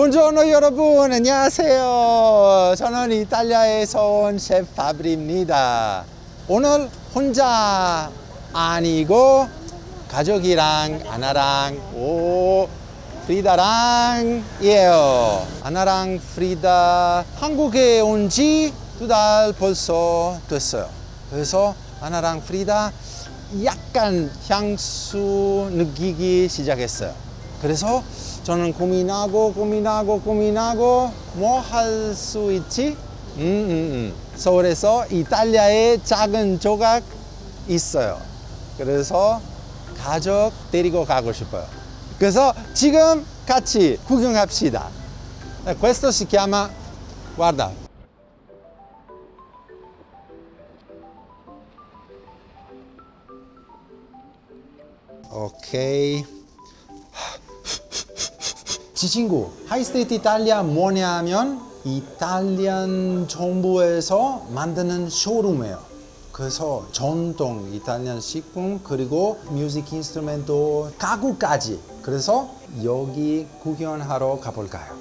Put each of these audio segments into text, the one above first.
Buongiorno 여러분 안녕하세요. 저는 이탈리아에서 온 셰프 파브리입니다. 오늘 혼자 아니고 가족이랑 아나랑 오 프리다랑 이에요. 아나랑 프리다 한국에 온 지 두 달 벌써 됐어요. 그래서 아나랑 프리다 약간 향수 느끼기 시작했어요. 그래서 저는 고민하고 고민하고 고민하고 뭐 할 수 있지? 음, 음, 음. 서울에서 이탈리아의 작은 조각 있어요. 그래서 가족 데리고 가고 싶어요. 그래서 지금 같이 구경합시다. Eh, Questo si chiama, guarda, ok. 지 친구 하이스트리트 이탈리아 뭐냐면 이탈리안 정부에서 만드는 쇼룸이에요. 그래서 전통 이탈리안 식품 그리고 뮤직 인스트루멘트 가구까지. 그래서 여기 구경하러 가볼까요?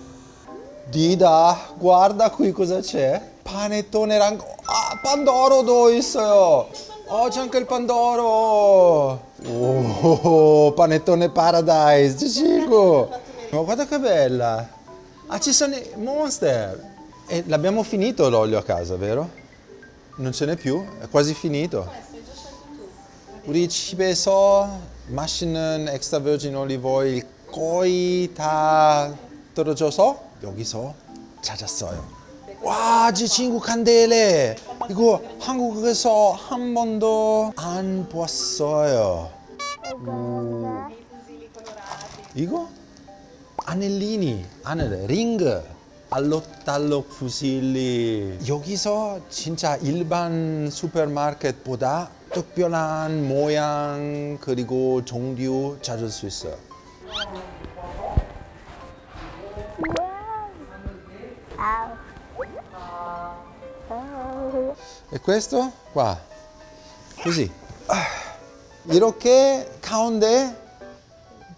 Dida, guarda qui cosa c'è. Panettone랑 아, pandoro도 있어요. Oh, c'è anche il pandoro. Oh, panettone paradise, Cicico. Ma guarda che bella. Ah, ci sono i monster. E l'abbiamo finito l'olio a casa, vero? Non ce n'è più? È quasi finito. 우리 집에서 맛있는 엑스트라 버진 올리브 오일 거의 다 떨어져서 여기서 찾았어요. 와, 지 친구 칸델레. 이거 한국에서 한 번도 안 봤어요. 이거? 아넬리니, 아넬, 링그, 알로탈로 푸실리. 여기서 진짜 일반 슈퍼마켓보다 특별한 모양 그리고 종류 찾을 수 있어요. E questo qua così. 이렇게 가운데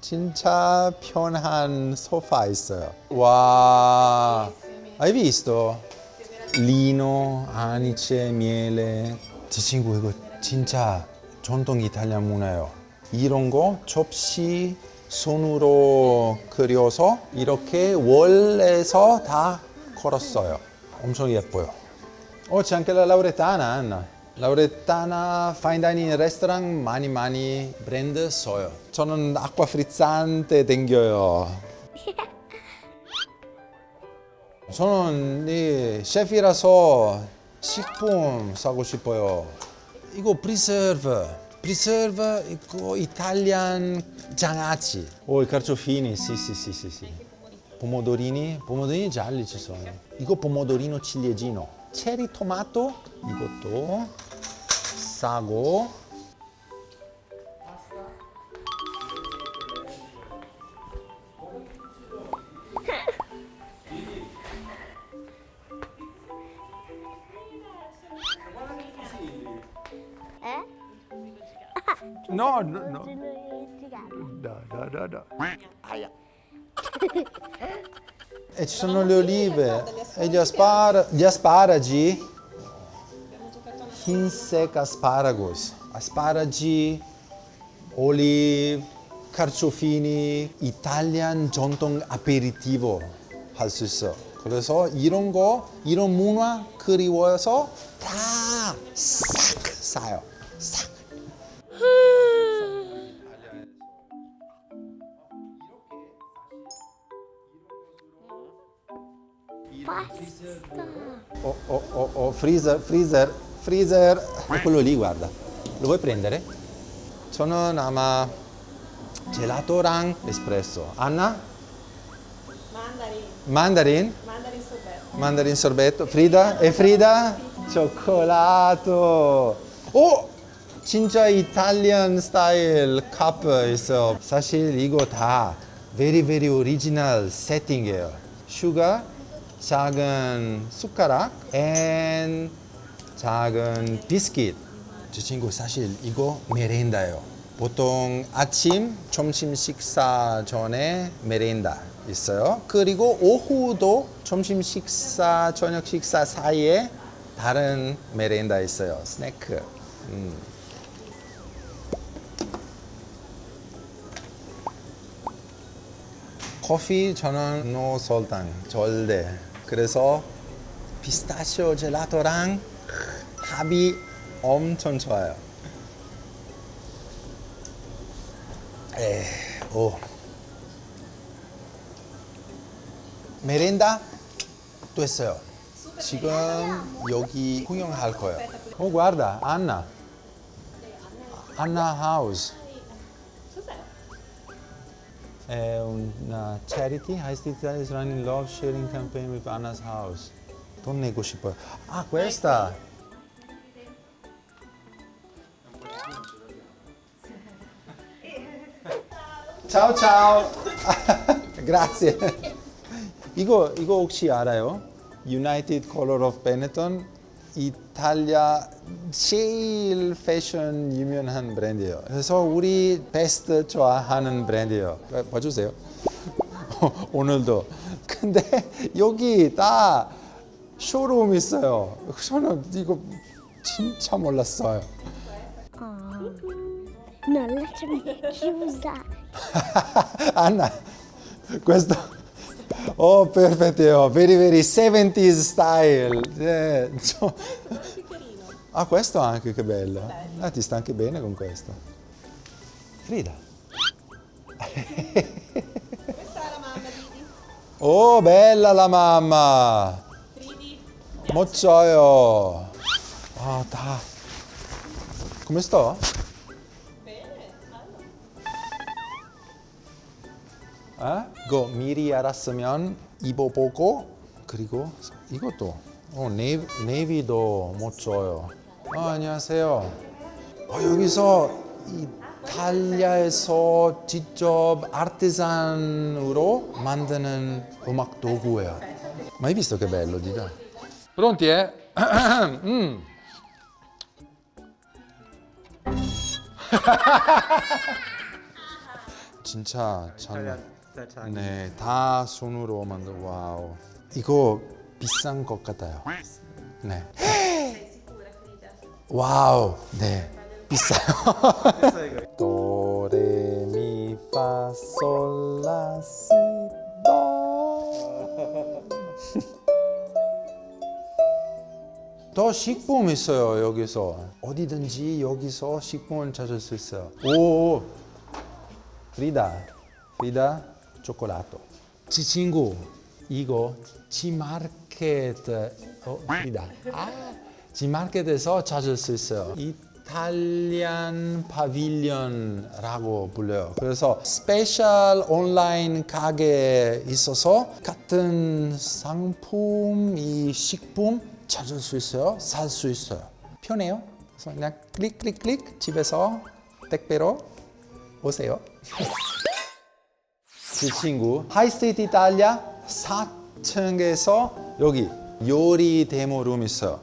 진짜 편한 소파 있어요. 와, hai visto? 리노, 아니체, 미ele. 제 친구 이거 진짜 전통 이탈리아 문화예요. 이런 거 접시 손으로 그려서 이렇게 월에서 다 걸었어요. 엄청 예뻐요. Oh, c'è anche la lauretana, Anna. Lauretana fine dining restaurant 많이 많이 브랜드 써요. 저는 아쿠아 프리zzante 댕겨요. 저는 이 셰프라서 식품 사고 싶어요. 이거 프리serve, 프리serve 이거 이탈리안 장아찌. 오, carciofini, sì, sì, sì, sì, sì. Pomodorini, pomodorini gialli ci sono. 이거 pomodorino ciliegino. 체리 토마토 이것도 싸고 Eh? No, no, no. Da, da, da, da. E ci sono le olive e gli, aspara- gli asparagi. Hinsek asparagus. Asparagi, olive, carciofini, Italian 전통 아페리티보 할 수 있어. 그래서 이런 거, 이런 문화 그리워서 다 싹 사요. 싹. Oh, oh, oh, oh, freezer, freezer, freezer. È quello lì, guarda. Lo vuoi prendere? 저는 아마 젤라토랑 에스프레소. Anna? Mandarin, Mandarin? mandarin sorbetto. Mandarin sorbetto. Frida? E Frida? cioccolato. 오! 진짜 이탈리안 스타일 컵 있어. 사실 이거 다 very very original 세팅이에요. 슈가, 작은 숟가락, and 작은 비스킷. 저 친구 사실 이거 메렌다예요. 보통 아침, 점심 식사 전에 메렌다 있어요. 그리고 오후도 점심 식사, 저녁 식사 사이에 다른 메렌다 있어요. 스낵크. 음. 커피 저는 노 설탕 절대. 그래서 피스타치오 젤라토랑 합이 엄청 좋아요. 에, 오. 메렌다 또 했어요. 지금 여기 구경할 거예요. 어, guarda, Anna. Anna House. Cos'è? È una charity, High Street Italia is running love sharing campaign with Anna's House. 돈 내고 싶어요. Ah, questa! Ciao ciao! Grazie. 이거 이거 혹시 알아요? United Color of Benetton 이탈리아 제일 패션 유명한 브랜드예요. 그래서 우리 베스트 좋아하는 브랜드예요. 봐- 봐주세요. 오늘도. 근데 여기 다 쇼룸 있어요. 저는 이거 진짜 몰랐어요. Non lasciami chiusa. Anna, questo... Oh, perfetto, very very 70s style. Yeah. Ah, questo anche, che bello. Ah, ti sta anche bene con questo. Frida. Questa è la mamma, Didi. Oh, bella la mamma. Fridi. Mozzioio. Oh, ah, da. Come sto? 어? 이거 미리 알았으면 입어보고 그리고 이것도 어, 네이, 네이비도 못 줘요. 어, 안녕하세요. 어, 여기서 이탈리아에서 직접 아르티산으로 만드는 음악 도구예요. Mai visto che? Mm. 진짜 잘 네, 다 손으로 만든 와우. 이거 비싼 것 같아요. 네. 와우. 네. 비싸요. 도레미파솔라시도. 더 식품 있어요 여기서 어디든지 여기서 식품을 찾을 수 있어요. 오, 프리다, 프리다 지 친구 이거 지마켓 어 프리다. 아, 지마켓에서 찾을 수 있어요. 이탈리안 파빌리언라고 불려요. 그래서 스페셜 온라인 가게에 있어서 같은 상품, 이 식품 찾을 수 있어요. 살 수 있어요. 편해요. 그래서 그냥 클릭 클릭 클릭 집에서 택배로 오세요. 그 친구 하이스트리트 이탈리아 4층에서 여기 요리 데모 룸 있어요.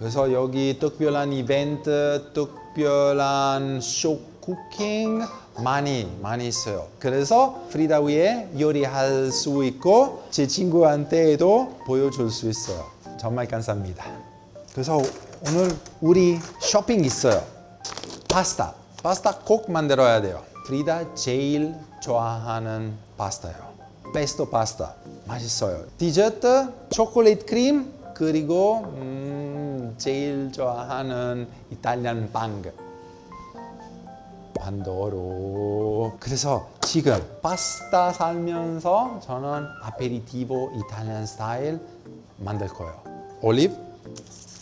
그래서 여기 특별한 이벤트, 특별한 쇼 쿠킹 많이 많이 있어요. 그래서 프리다 위에 요리할 수 있고 제 친구한테도 보여줄 수 있어요. 정말 감사합니다. 그래서 오늘 우리 쇼핑 있어요. 파스타. 파스타 꼭 만들어야 돼요. 프리다 제일 좋아하는 파스타예요. 페스토 파스타. 맛있어요. 디저트, 초콜릿 크림, 그리고 음, 제일 좋아하는 이탈리안 빵. 반도로. 그래서 지금 파스타 살면서 저는 아페리티보 이탈리안 스타일 만들 거예요. 올리브.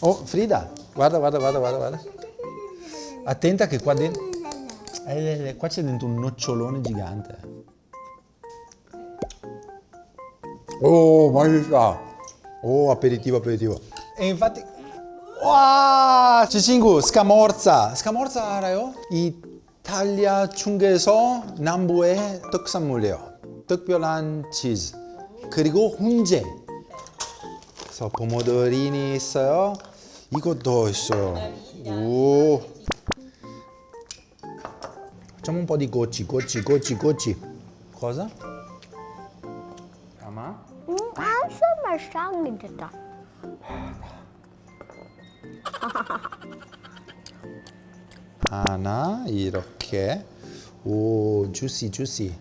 Oh, Frida, guarda, guarda, guarda, guarda, guarda. Attenta che qua dentro... Eh, qua c'è dentro un nocciolone gigante. Oh, 맛있다. Oh, aperitivo, aperitivo. E infatti... 와, 제 친구 스카모르자. 스카모르자 알아요? 이탈리아 중에서 남부의 특산물이에요. 특별한 치즈. 그리고 훈제. 그래서 포모도리니 있어요. 이것도 있어요. 오. Facciamo un po' di gocci, gocci, gocci, gocci. Cosa? Ama? 응, 알았어, 맛있겠다. 하나 이렇게 오 주시 주시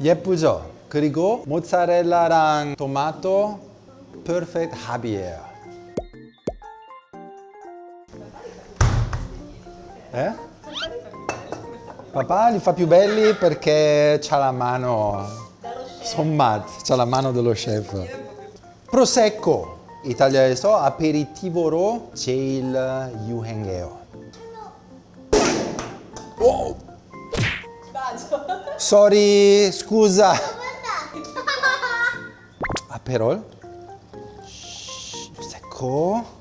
예쁘죠? 그리고 모짜렐라랑 토마토 퍼펙트 합이에요 Eh? Papà li fa più belli perché c'ha la mano sommat, c'ha la mano dello chef. Prosecco. 이탈리아에서 아페리티보로 제일 유행해요. 오! Sbaglio. Sorry, scusa. 아페롤. Shh, prosecco.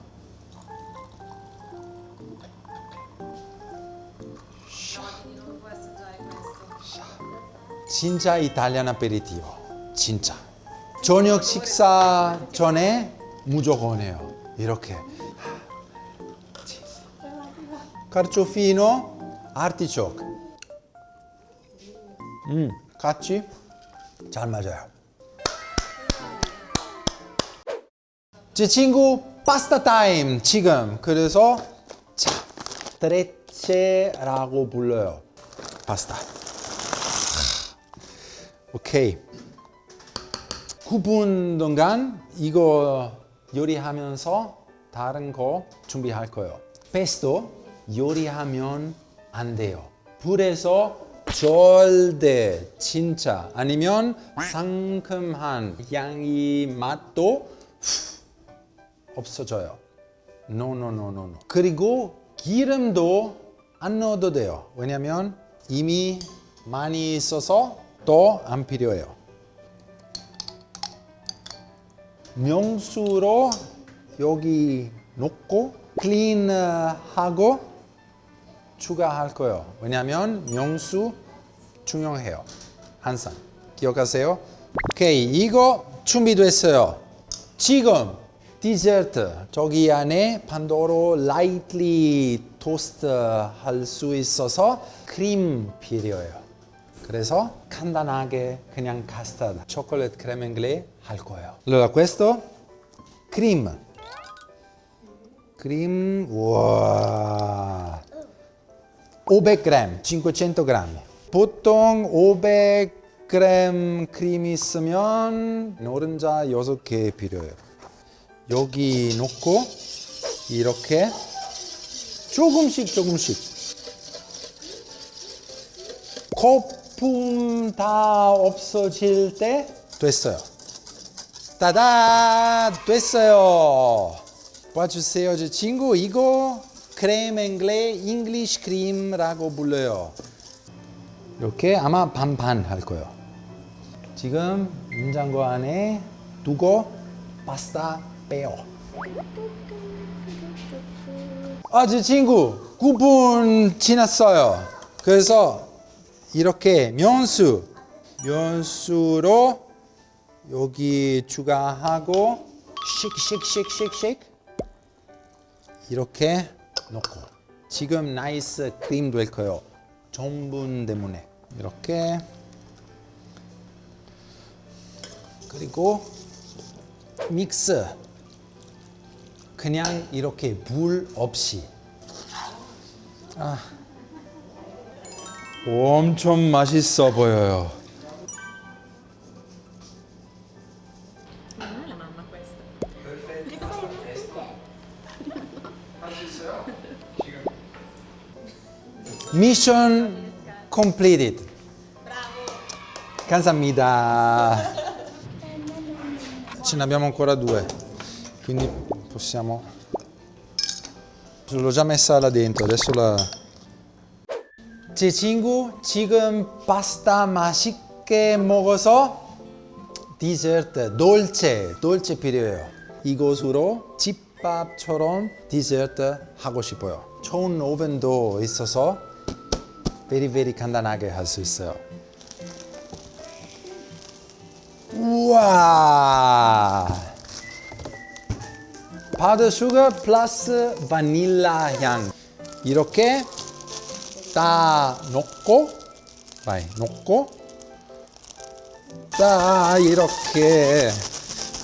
진짜 이탈리안 아페리티보. 진짜. 저녁 식사 전에 무조건 해요. 이렇게. 카르초피노, 아르티초크. 음, 같이 잘 맞아요. 제 친구 파스타 타임 지금 그래서 자 트레체라고 불러요 파스타 오케이 9분 동안 이거 요리하면서 다른 거 준비할 거예요 페스토 요리하면 안 돼요 불에서 절대 진짜 아니면 상큼한 향이 맛도 없어져요. No, no, no, no, no. 그리고 기름도 안 넣어도 돼요. 왜냐면 이미 많이 있어서 또 안 필요해요. 명수로 여기 놓고 클린하고 추가할 거예요. 왜냐면 명수 중요해요. 항상 기억하세요. 오케이 이거 준비됐어요. 지금 디저트 저기 안에 판도로 라이트리 토스트 할 수 있어서 크림 필요해요. 그래서 간단하게 그냥 카스타드, 초콜릿 크레멘글레 할 거예요. Allora questo cream. cream 와 500g, 500g. 보통 500g 크림 있으면 노른자 6개 필요해요. 여기 놓고 이렇게 조금씩 조금씩 거품 다 없어질 때 됐어요. 따다 됐어요. 봐주세요, 제 친구 이거 크레임 앵글레 잉글리시 크림이라고 불러요. 이렇게 아마 반반 할 거예요. 지금 냉장고 안에 두고 파스타 빼요. 아, 제 친구 9분 지났어요. 그래서 이렇게 면수 면수로 여기 추가하고 씩씩씩씩씩 이렇게 넣고. 지금 나이스 크림 될 거예요. 전분 때문에. 이렇게. 그리고 믹스. 그냥 이렇게 물 없이. 아 엄청 맛있어 보여요. Non è la mamma questa. Mission completed. 감사합니다. Ce ne abbiamo ancora due, quindi possiamo. L'ho già messa là dentro, adesso la. 제 친구 지금 파스타 맛있게 먹어서 디저트, 돌체, 돌체 필요해요. 이것으로 집밥처럼 디저트 하고 싶어요. 좋은 오븐도 있어서 베리베리 간단하게 할 수 있어요. 우와! 파우더 슈거 플러스 바닐라 향. 이렇게 딱 놓고 vai 놓고 딱 이렇게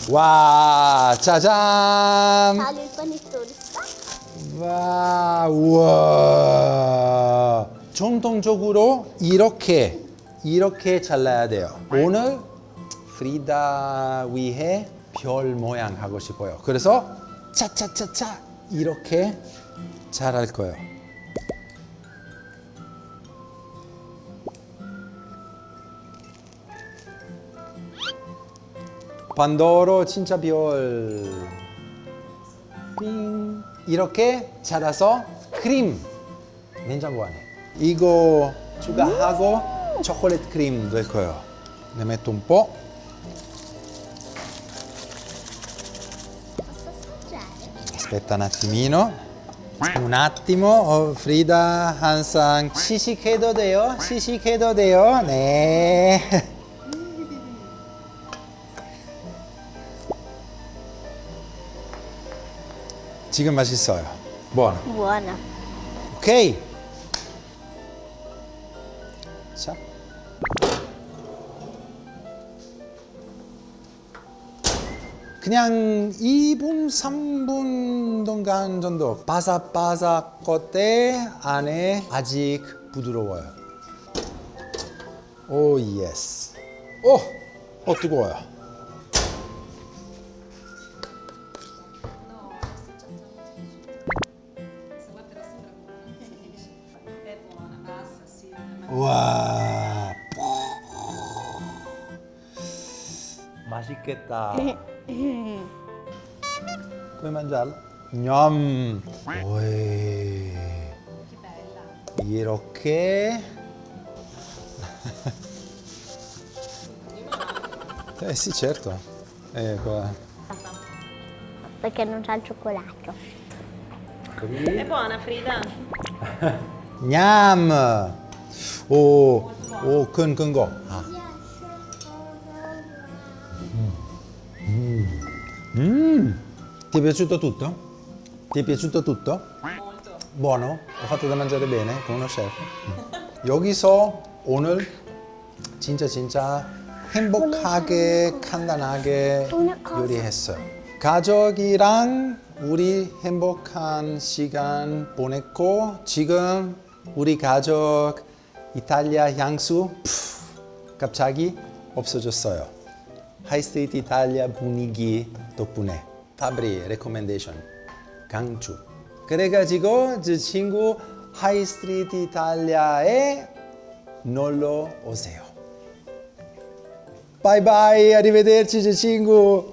와 짜잔. 와, 우와. 전통적으로 이렇게 이렇게 잘라야 돼요. 오늘 프리다 위해 별 모양 하고 싶어요. 그래서 차차차차 이렇게 잘할 거예요. 반도로 진짜 별. 삥 이렇게 잘라서 크림. 냉장고 안에. 이거 추가하고 초콜릿 크림 넣을 거예요. Posso assaggiare? aspetta un attimino un attimo 어, 프리다 항상. 시식해도 돼요? 시식해도 돼요? 네 지금 맛있어요 buono Buona. Ok. 자. 그냥 2분, 3분 동안 정도 바삭바삭 겉에 안에 아직 부드러워요. 오 예스. 오, 어 뜨거워요. 맛있겠다. Puoi mangiarla? 냠. 오이. Che bella. 이렇게. eh sì, certo. Eh, qua. Perché non c'ha il cioccolato. È buona Frida? 냠. 오, 오, 큰, 큰 거. 아. Ti è piaciuto tutto? Ti è piaciuto tutto? Molto. Buono? Ho fatto da mangiare bene con uno chef? 여기서 오늘 진짜 진짜 행복하게 간단하게 요리했어요. 가족이랑 우리 행복한 시간 보냈고 지금 우리 가족 이탈리아 향수 푸, 갑자기 없어졌어요. 하이스트리트 이탈리아 분위기 덕분에 파브리 레코멘데이션 강추. 그래가지고 저 친구 하이스트리트 이탈리아에 놀러 오세요. 바이바이 arrivederci 저 친구